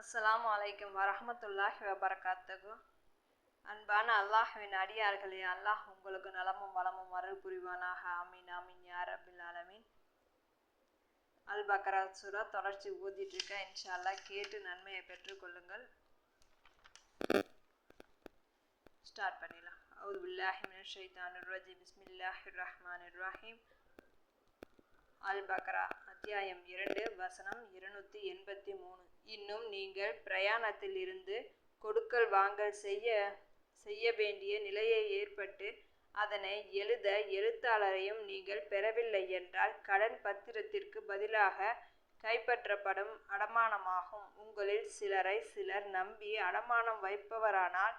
அஸ்லாம் வலைக்கம் வரமத்துல்லாஹி வபரகாத்துகு அன்பான அல்லாஹுவின் அடியார்களே அல்லாஹ் உங்களுக்கு நலமும் வளமும் அருள் புரிவானாக ஆமீன் ஆமீன் யார் அபில் ஆலமீன். அல் பக்ரா சுரா தொடர்ச்சி ஊதிட்டுருக்கேன் இன்ஷா அல்லாஹ் கேட்டு நன்மையை பெற்றுக்கொள்ளுங்கள் ஸ்டார்ட் பண்ணிடலாம். அவுது பில்லாஹி மினஷ் ஷைத்தானிர் ரஜீம் பிஸ்மில்லாஹிர் ரஹ்மானிர் ரஹீம் அல் பக்ரா அத்தியாயம் இரண்டு வசனம் இருநூத்தி எண்பத்தி மூணு. இன்னும் நீங்கள் பிரயாணத்தில் இருந்து கொடுக்கல் வாங்கல் செய்ய செய்ய வேண்டிய நிலையை ஏற்பட்டு அதனை எழுத எழுத்தாளரையும் நீங்கள் பெறவில்லை என்றால் கடன் பத்திரத்திற்கு பதிலாக கைப்பற்றப்படும் அடமானமாகும். உங்களில் சிலரை சிலர் நம்பி அடமானம் வைப்பவரானால்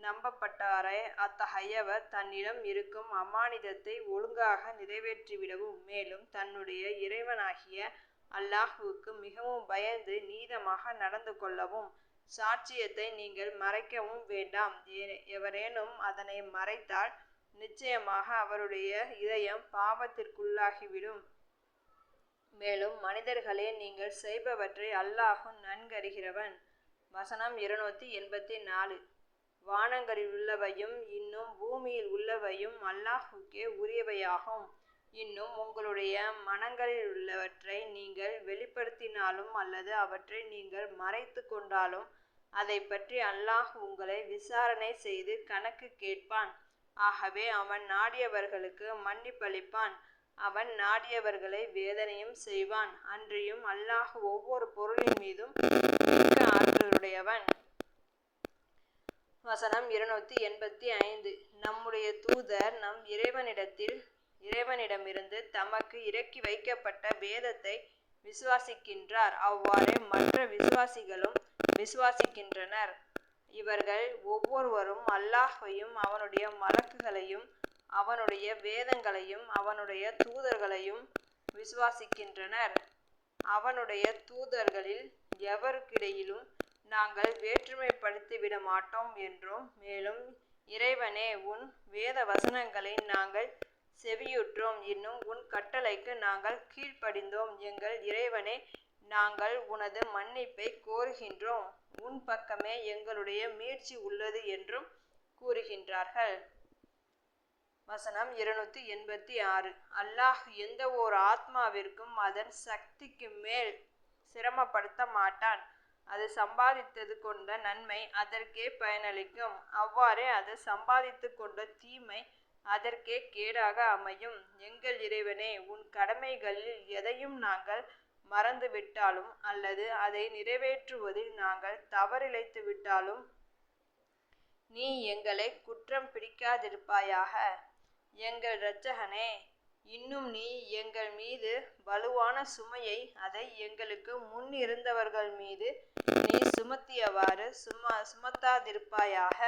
நம்பப்பட்டாரே அத்தகையவர் தன்னிடம் இருக்கும் அமானிதத்தை ஒழுங்காக நிறைவேற்றிவிடவும் மேலும் தன்னுடைய இறைவனாகிய அல்லாஹுவுக்கு மிகவும் பயந்து நீதமாக நடந்து கொள்ளவும் சாட்சியத்தை நீங்கள் மறைக்கவும் வேண்டாம். எவரேனும் அதனை மறைத்தால் நிச்சயமாக அவருடைய இதயம் பாவத்திற்குள்ளாகிவிடும். மேலும் மனிதர்களே நீங்கள் செய்பவற்றை அல்லாஹு நன்கறிகிறவன். வசனம் இருநூத்தி எண்பத்தி நாலு. வானங்களில் உள்ளவையும் இன்னும் பூமியில் உள்ளவையும் அல்லாஹுக்கே உரியவையாகும். இன்னும் உங்களுடைய மனங்களில் உள்ளவற்றை நீங்கள் வெளிப்படுத்தினாலும் அல்லது அவற்றை நீங்கள் மறைத்து கொண்டாலும் அதை பற்றி அல்லாஹ் உங்களை விசாரணை செய்து கணக்கு கேட்பான். ஆகவே அவன் நாடியவர்களுக்கு மன்னிப்பளிப்பான். அவன் நாடியவர்களை வேதனையும் செய்வான். அன்றியும் அல்லாஹ் ஒவ்வொரு பொருளின் மீதும் மிக்க ஆற்றலுடையவன். வசனம் இருநூத்தி எண்பத்தி ஐந்து. நம்முடைய தூதர் நம் இறைவனிடத்தில் இறைவனிடமிருந்து தமக்கு இறக்கி வைக்கப்பட்ட வேதத்தை விசுவாசிக்கின்றார். அவ்வாறே மற்ற விசுவாசிகளும் விசுவாசிக்கின்றனர். இவர்கள் ஒவ்வொருவரும் அல்லாஹையும் அவனுடைய மலக்குகளையும் அவனுடைய வேதங்களையும் அவனுடைய தூதர்களையும் விசுவாசிக்கின்றனர். அவனுடைய தூதர்களில் எவருக்கிடையிலும் நாங்கள் வேற்றுமைப்படுத்திவிட மாட்டோம் என்றும் மேலும் இறைவனே உன் வேத வசனங்களை நாங்கள் செவியுற்றோம் இன்னும் உன் கட்டளைக்கு நாங்கள் கீழ்ப்படிந்தோம். எங்கள் இறைவனே நாங்கள் உனது மன்னிப்பை கோருகின்றோம். உன் பக்கமே எங்களுடைய மீட்சி உள்ளது என்றும் கூறுகின்றார்கள். வசனம் இருநூத்தி எண்பத்தி ஆறு. அல்லாஹ் எந்த ஓர் ஆத்மாவிற்கும் அதன் சக்திக்கு மேல் சிரமப்படுத்த மாட்டான். அது சம்பாதித்தது கொண்ட நன்மை அதற்கே பயனளிக்கும். அவ்வாறே அது சம்பாதித்து கொண்ட தீமை அதற்கே கேடாக அமையும். எங்கள் இறைவனே உன் கடமைகளில் எதையும் நாங்கள் மறந்துவிட்டாலும் அல்லது அதை நிறைவேற்றுவதில் நாங்கள் தவறிழைத்து விட்டாலும் நீ எங்களை குற்றம் பிடிக்காதிருப்பாயாக. எங்கள் இரட்சகனே இன்னும் நீ எங்கள் மீது வலுவான சுமையை அதை எங்களுக்கு முன் இருந்தவர்கள் மீது நீ சுமத்தியவாறு சும சுமத்தாதிருப்பாயாக.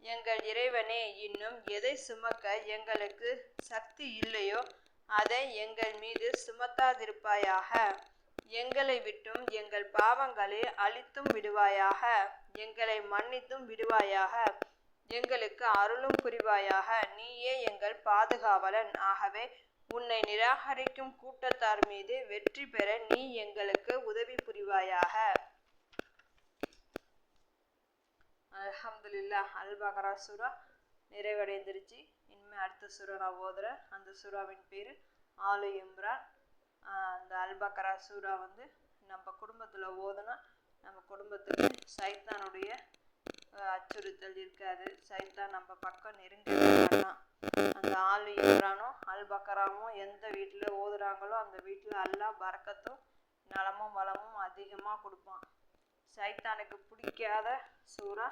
எங்கள் இறைவனே இன்னும் எதை சுமக்க எங்களுக்கு சக்தி இல்லையோ அதை எங்கள் மீது சுமத்தாதிருப்பாயாக. எங்களை விட்டும் எங்கள் பாவங்களை அழித்தும் விடுவாயாக. எங்களை மன்னித்தும் விடுவாயாக. எங்களுக்கு அருளும் புரிவாயாக. நீயே எங்கள் பாதுகாவலன். ஆகவே உன்னை நிராகரிக்கும் கூட்டத்தார் மீது வெற்றி பெற நீ எங்களுக்கு உதவி புரிவாயாக. அலமதுல்லா அல் பகரா சுரா நிறைவடைந்துருச்சு. இனிமேல் அடுத்த சுரா நான் ஓதுறேன். அந்த சுறாவின் பேர் ஆலு இம்ரான். அந்த அல் பக்கரா வந்து நம்ம குடும்பத்தில் ஓதுனா நம்ம குடும்பத்துக்கு சைத்தானுடைய அச்சுறுத்தல் இருக்காது. சைத்தான் நம்ம பக்கம் நெருங்கி மாட்டான் அந்த ஆள் ஈரானோ அல் பக்கராவும் எந்த வீட்டில் ஓதுறாங்களோ அந்த வீட்டில் எல்லா பறக்கத்தும் நலமும் வளமும் அதிகமாக கொடுப்பான். சைத்தானுக்கு பிடிக்காத சூறா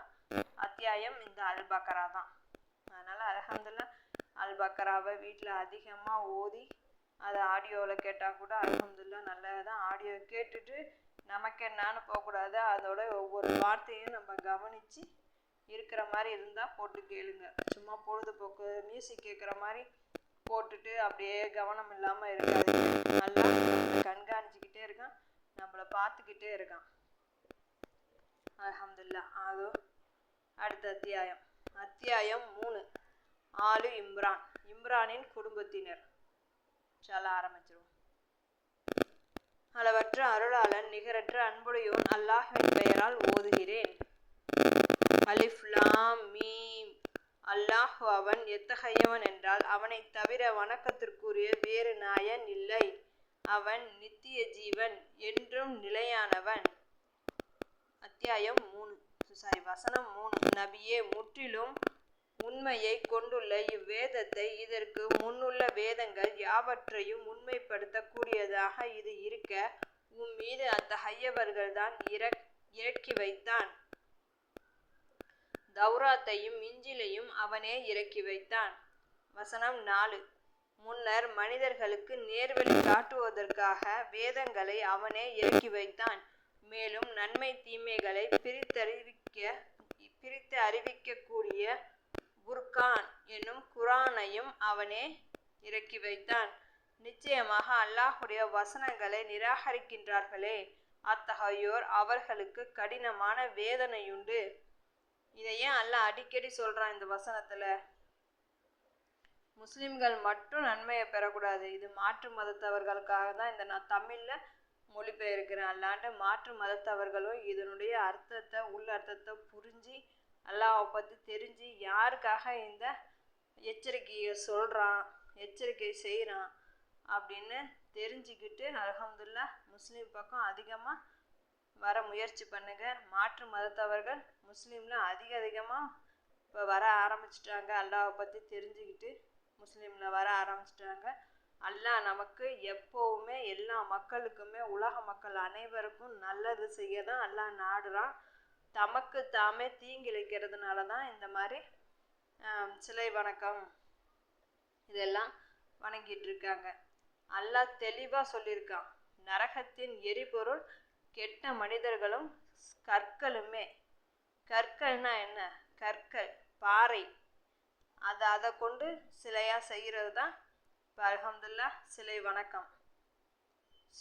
அத்தியாயம் இந்த அல் பக்கரா தான். அதனால் அலகந்தில் அல் பக்கராவை வீட்டில் அதிகமாக ஓதி அதை ஆடியோவில் கேட்டால் கூட அலமதுல்லா நல்லது தான் ஆடியோ கேட்டுட்டு நமக்கு என்னான்னு போகக்கூடாது. அதோட ஒவ்வொரு வார்த்தையும் நம்ம கவனித்து இருக்கிற மாதிரி இருந்தால் போட்டு கேளுங்க. சும்மா பொழுதுபோக்கு மியூசிக் கேட்குற மாதிரி போட்டுட்டு அப்படியே கவனம் இல்லாமல் இருக்காது நல்லா கண்காணிச்சிக்கிட்டே இருக்கான். நம்மளை பார்த்துக்கிட்டே இருக்கான். அலமதுல்லா அதோ அடுத்த அத்தியாயம். அத்தியாயம் மூணு. ஆலு இம்ரான். இம்ரானின் குடும்பத்தினர். சொல்ல ஆரம்பிச்சிருவோம். அளவற்ற அருளாளன் நிகரற்ற அன்புடையோன் அல்லாஹின் பெயரால் ஓதுகிறேன். அலிஃப் லாம் மீம். அல்லாஹ் அவன் எத்தகையவன் என்றால் அவனைத் தவிர வணக்கத்திற்குரிய வேறு நாயன் இல்லை. அவன் நித்திய ஜீவன் என்றும் நிலையானவன். அத்தியாயம் மூணு. சாரி வசனம் மூணு. நபியே முற்றிலும் உண்மையை கொண்டுள்ள இவ்வேதத்தை இதற்கு முன்னுள்ள வேதங்கள் யாவற்றையும் உண்மைப்படுத்தக்கூடியதாக இது இருக்க உம் மீது அத்தகையவர்கள்தான் இறக் இறக்கி வைத்தான். தௌராத்தையும் இஞ்சிலையும் அவனே இறக்கி வைத்தான். வசனம் நாலு. முன்னர் மனிதர்களுக்கு நேர்வழி காட்டுவதற்காக வேதங்களை அவனே இறக்கி வைத்தான். மேலும் நன்மை தீமைகளை பிரித்தறிவிக்க பிரித்து அறிவிக்கக்கூடிய புர்கான் என்னும் குரானையும் அவனே இறக்கி வைத்தான். நிச்சயமாக அல்லாஹுடைய வசனங்களை நிராகரிக்கின்றார்களே. அத்தகையோர் அவர்களுக்கு கடினமான வேதனையுண்டு. இதை ஏன் அல்லாஹ் அடிக்கடி சொல்கிறான் இந்த வசனத்தில். முஸ்லிம்கள் மட்டும் நன்மையை பெறக்கூடாது. இது மாற்று மதத்தவர்களுக்காக தான் இந்த நான் தமிழில் மொழிபெயர்க்கிறேன். அல்லாண்டு மாற்று மதத்தவர்களும் இதனுடைய அர்த்தத்தை உள் அர்த்தத்தை புரிஞ்சு அல்லாவை பற்றி தெரிஞ்சு யாருக்காக இந்த எச்சரிக்கையை சொல்கிறான் எச்சரிக்கை செய்கிறான் அப்படின்னு தெரிஞ்சுக்கிட்டு அலமதுல்லா முஸ்லீம் பக்கம் அதிகமாக வர முயற்சி பண்ணுங்க. மாற்று மதத்தவர்கள் முஸ்லீமில் அதிக அதிகமாக இப்போ வர ஆரம்பிச்சிட்டாங்க. அல்லாவை பற்றி தெரிஞ்சுக்கிட்டு முஸ்லீமில் வர ஆரம்பிச்சிட்டாங்க. அல்லாஹ் நமக்கு எப்போவுமே எல்லா மக்களுக்குமே உலக மக்கள் அனைவருக்கும் நல்லது செய்ய தான் அல்லாஹ் நாடுறான். தமக்கு தாமே தீங்கிழைக்கிறதுனால தான் இந்த மாதிரி சிலை வணக்கம் இதெல்லாம் வணங்கிட்டு இருக்காங்க அல்லா தெளிவாக சொல்லியிருக்கான். நரகத்தின் எரிபொருள் கெட்ட மனிதர்களும் கற்களுமே. கற்கள்னா என்ன? கற்கள் பாறை. அதை அதை கொண்டு சிலையாக செய்கிறது தான் இப்போ அலமதுல்லா சிலை வணக்கம்.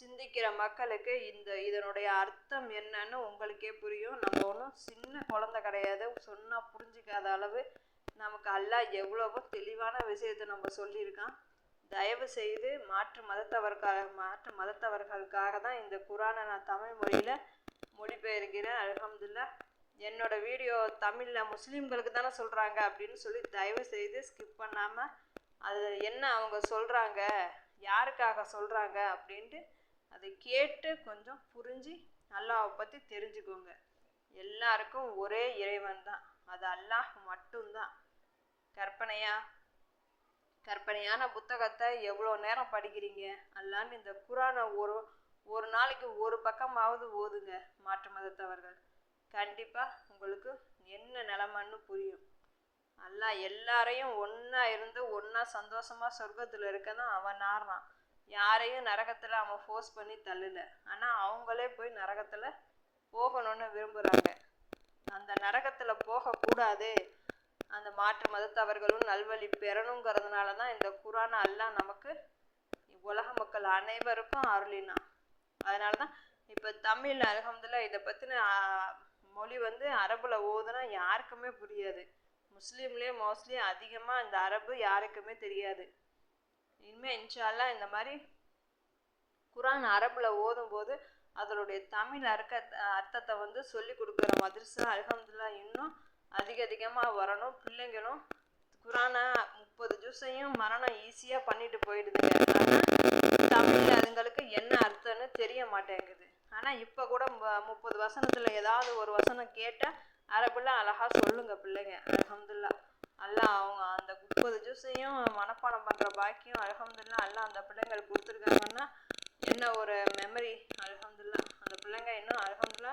சிந்திக்கிற மக்களுக்கு இந்த இதனுடைய அர்த்தம் என்னன்னு உங்களுக்கே புரியும். நம்ம ஒன்றும் சின்ன குழந்த கிடையாது. சொன்னால் புரிஞ்சிக்காத அளவு நமக்கு அல்லாஹ் எவ்வளவோ தெளிவான விஷயத்தை நம்ம சொல்லியிருக்கான். தயவு செய்து மாற்று மதத்தவர்காக மாற்று மதத்தவர்களுக்காக தான் இந்த குரானை நான் தமிழ் மொழியில் மொழிபெயர்க்கிறேன். அலமதுல்லா என்னோட வீடியோ தமிழில் முஸ்லீம்களுக்கு தானே சொல்கிறாங்க அப்படின்னு சொல்லி தயவு செய்து ஸ்கிப் பண்ணாமல் அது என்ன அவங்க சொல்கிறாங்க யாருக்காக சொல்கிறாங்க அப்படின்ட்டு அதை கேட்டு கொஞ்சம் புரிஞ்சு அல்லாவை பற்றி தெரிஞ்சுக்கோங்க. எல்லாருக்கும் ஒரே இறைவன் தான். அது அல்லாஹ் மட்டும்தான். கற்பனையா? கற்பனையான புத்தகத்தை எவ்வளோ நேரம் படிக்கிறீங்க? அல்லான்னு இந்த குரானை ஒரு ஒரு நாளைக்கு ஒரு பக்கமாவது ஓதுங்க மாற்று மதத்தவர்கள். கண்டிப்பாக உங்களுக்கு என்ன நிலமன்னு புரியும். அல்லாஹ் எல்லாரையும் ஒன்றா இருந்து ஒன்றா சந்தோஷமாக சொர்க்கத்தில் இருக்க தான் அவன் நாடுறான் யாரையும் நரகத்தில் அவன் ஃபோர்ஸ் பண்ணி தள்ளல. ஆனால் அவங்களே போய் நரகத்தில் போகணும்னு விரும்புகிறாங்க அந்த நரகத்தில் போகக்கூடாது. அந்த மாற்று மதத்தவர்களும் நல்வழி பெறணுங்கிறதுனால தான் இந்த குரான் எல்லாம் நமக்கு உலக மக்கள் அனைவருக்கும் அருளினா. அதனால தான் இப்போ தமிழ் அலகம்துல்லா இதை பற்றின மொழி வந்து அரபில் ஓதுனா யாருக்குமே புரியாது. முஸ்லீம்லேயே மோஸ்ட்லி அதிகமாக இந்த அரபு யாருக்குமே தெரியாது. இனிமேல் இன்ஷால்லா இந்த மாதிரி குரான் அரபில் ஓதும்போது அதனுடைய தமிழ் அர்க்க அர்த்தத்தை வந்து சொல்லி கொடுக்குற மதரசா அலகம்துல்லா இன்னும் அதிக அதிகமாக வரணும். பிள்ளைங்களும் குரானை முப்பது ஜூஸையும் மரணம் ஈஸியாக பண்ணிட்டு போயிடுதுங்க. ஆனால் அதுங்களுக்கு என்ன அர்த்தம்னு தெரிய மாட்டேங்குது. ஆனால் இப்போ கூட முப்பது வசனத்தில் ஏதாவது ஒரு வசனம் கேட்டால் அரபுல அழகாக சொல்லுங்கள் பிள்ளைங்க. அலமதுல்லா அல்லா அவங்க அந்த முப்பது ஜூஸையும் மனப்பாடம் பண்ணுற பாக்கியம் அலமதுல்லா அல்லா அந்த பிள்ளைங்களுக்கு கொடுத்துருக்காங்கன்னா என்ன ஒரு மெமரி அலகம்துல்லா அந்த பிள்ளைங்க இன்னும் அலகம்துல்லா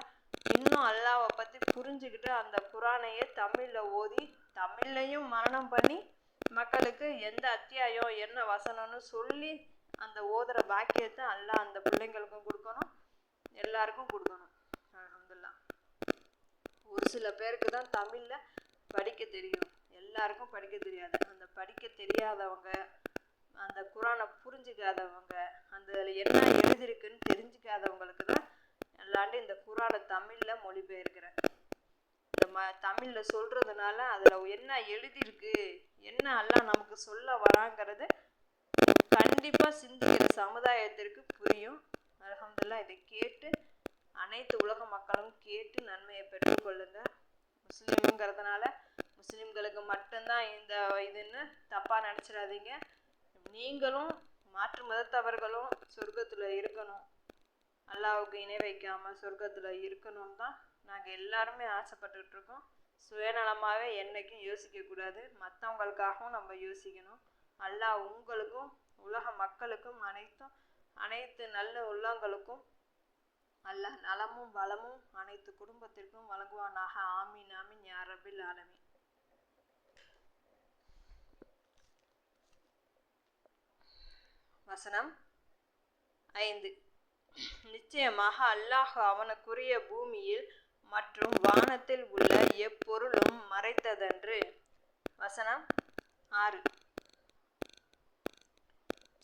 இன்னும் அல்லாவை பற்றி புரிஞ்சுக்கிட்டு அந்த குரானையே தமிழில் ஓதி தமிழ்லையும் மரணம் பண்ணி மக்களுக்கு எந்த அத்தியாயம் என்ன வசனம்னு சொல்லி அந்த ஓதுற பாக்கியத்தை அல்லா அந்த பிள்ளைங்களுக்கும் கொடுக்கணும். எல்லாருக்கும் கொடுக்கணும். அலமதுல்லா ஒரு சில பேருக்கு தான் தமிழில் படிக்க தெரியும். எல்லாருக்கும் படிக்க தெரியாது. அந்த படிக்க தெரியாதவங்க அந்த குரானை புரிஞ்சுக்காதவங்க அந்த என்ன எழுதியிருக்குன்னு தெரிஞ்சுக்காதவங்களுக்கு தான் எல்லாண்டு இந்த குரானை தமிழில் மொழிபெயர்க்கிறேன் இந்த ம தமிழில் சொல்கிறதுனால அதில் என்ன எழுதியிருக்கு என்ன எல்லாம் நமக்கு சொல்ல வராங்கிறது கண்டிப்பாக சிந்திக்கிற சமுதாயத்திற்கு புரியும். அல்ஹம்துலில்லாஹ் இதை கேட்டு அனைத்து உலக மக்களும் கேட்டு நன்மையை பெற்றுக்கொள்ளுங்க. முஸ்லீம்ங்கிறதுனால முஸ்லீம்களுக்கு மட்டும்தான் இந்த இதுன்னு தப்பாக நினச்சிடாதீங்க. நீங்களும் மாற்று மதத்தவர்களும் சொர்க்கத்தில் இருக்கணும். அல்லாவுக்கு இணை வைக்காமல் சொர்க்கத்தில் இருக்கணும் தான் நாங்கள் எல்லாருமே ஆசைப்பட்டுட்ருக்கோம் சுயநலமாகவே என்றைக்கும் யோசிக்கக்கூடாது மற்றவங்களுக்காகவும் நம்ம யோசிக்கணும். அல்லாஹ் உங்களுக்கும் உலக மக்களுக்கும் அனைத்தும் அனைத்து நல்ல உள்ளங்களுக்கும் அல்லாஹ் நலமும் வளமும் அனைத்து குடும்பத்திற்கும் வழங்குவானாக. ஆமீன் ஆமீன் யாரபில் ஆலமீன். வசனம் ஐந்து. நிச்சயமாக அல்லாஹ் அவனுக்குரிய பூமியில் மற்றும் வானத்தில் உள்ள எப்பொருளும் மறைத்ததன்று. வசனம் ஆறு.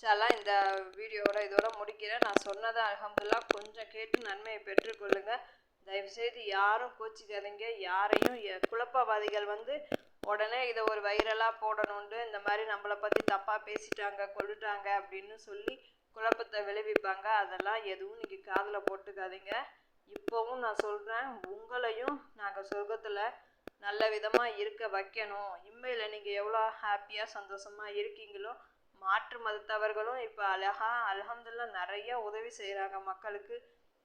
சாலா இந்த வீடியோவோட இதோட முடிக்கிறேன். நான் சொன்னதை அலமதுல்லா கொஞ்சம் கேட்டு நன்மையை பெற்றுக்கொள்ளுங்க. தயவுசெய்து யாரும் கோச்சிக்காதீங்க. யாரையும் எ- குழப்பவாதிகள் வந்து உடனே இதை ஒரு வைரலாக போடணுண்டு இந்த மாதிரி நம்மளை பற்றி தப்பாக பேசிட்டாங்க கொள்ளுட்டாங்க அப்படின்னு சொல்லி குழப்பத்தை விளைவிப்பாங்க. அதெல்லாம் எதுவும் நீங்கள் காதில் போட்டுக்காதீங்க. இப்போவும் நான் சொல்கிறேன் உங்களையும் நாங்கள் சொர்க்கத்தில் நல்ல விதமாக இருக்க வைக்கணும். இம்மையில் நீங்கள் எவ்வளோ ஹாப்பியாக சந்தோஷமாக இருக்கீங்களோ மாற்று மதத்தவர்களும் இப்போ அழகா அல்ஹம்துலில்லாஹ் நிறைய உதவி செய்கிறாங்க மக்களுக்கு.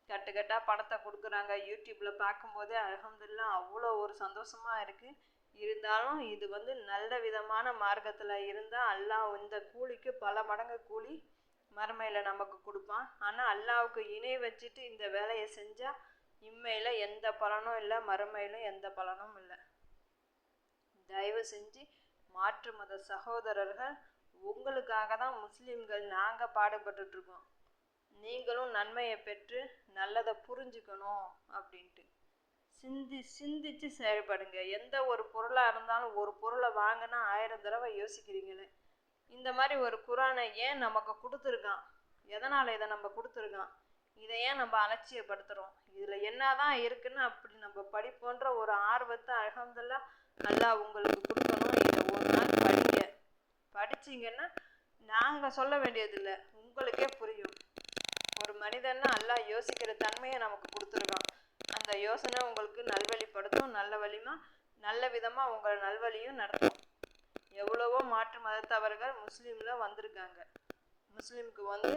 கட்டு கட்டாக பணத்தை கொடுக்குறாங்க. யூடியூப்பில் பார்க்கும்போதே அல்ஹம்துலில்லாஹ் அவ்வளோ ஒரு சந்தோஷமாக இருக்குது இருந்தாலும் இது வந்து நல்ல விதமான மார்க்கத்தில் இருந்தால் அல்லாஹ் இந்த கூலிக்கு பல மடங்கு கூலி மறுமையில் நமக்கு கொடுப்பான். ஆனால் அல்லாவுக்கு இணை வச்சுட்டு இந்த வேலையை செஞ்சால் இம்மையில் எந்த பலனும் இல்லை மறுமையிலும் எந்த பலனும் இல்லை. தயவு செஞ்சு மாற்று மத சகோதரர்கள் உங்களுக்காக தான் முஸ்லீம்கள் நாங்கள் பாடுபட்டுட்ருக்கோம் நீங்களும் நன்மையை பெற்று நல்லதை புரிஞ்சுக்கணும் அப்படின்ட்டு. சிந்தி சிந்திச்சு செயல்படுங்க. எந்த ஒரு பொருளாக இருந்தாலும் ஒரு பொருளை வாங்கினா ஆயிரம் தடவை யோசிக்கிறீங்களே. இந்த மாதிரி ஒரு குரானை ஏன் நமக்கு கொடுத்துருக்கான்? எதனால் இதை நம்ம கொடுத்துருக்கான்? இதை ஏன் நம்ம அலட்சியப்படுத்துகிறோம் இதில் என்ன தான் இருக்குன்னு அப்படி நம்ம படிப்போன்ற ஒரு ஆர்வத்தை அகமதுல்லா நல்லா உங்களுக்கு கொடுக்கணும். இதை ஒரு நாள் படிங்க. படிச்சிங்கன்னா நாங்கள் சொல்ல வேண்டியதில்லை. உங்களுக்கே புரியும். ஒரு மனிதன்னா நல்லா யோசிக்கிற தன்மையை நமக்கு கொடுத்துருக்கான். இந்த யோசனை உங்களுக்கு நல்வழிப்படுத்தும் நல்ல வழிமா நல்ல விதமாக உங்களை நல்வழியும் நடத்தும். எவ்வளவோ மாற்று மதத்தவர்கள் முஸ்லீமில் வந்திருக்காங்க. முஸ்லீமுக்கு வந்து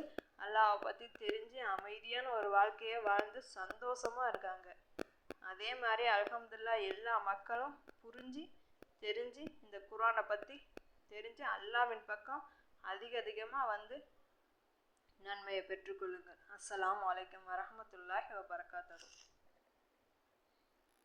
அல்லாவை பற்றி தெரிஞ்சு அமைதியான ஒரு வாழ்க்கையை வாழ்ந்து சந்தோஷமாக இருக்காங்க. அதே மாதிரி அல்ஹம்துலில்லாஹ் எல்லா மக்களும் புரிஞ்சு தெரிஞ்சு இந்த குரானை பற்றி தெரிஞ்சு அல்லாவின் பக்கம் அதிக அதிகமாக வந்து நன்மையை பெற்றுக்கொள்ளுங்கள். அஸ்லாம் வலைக்கம் வரமத்துல்லாஹி வபரகாத்துஹு.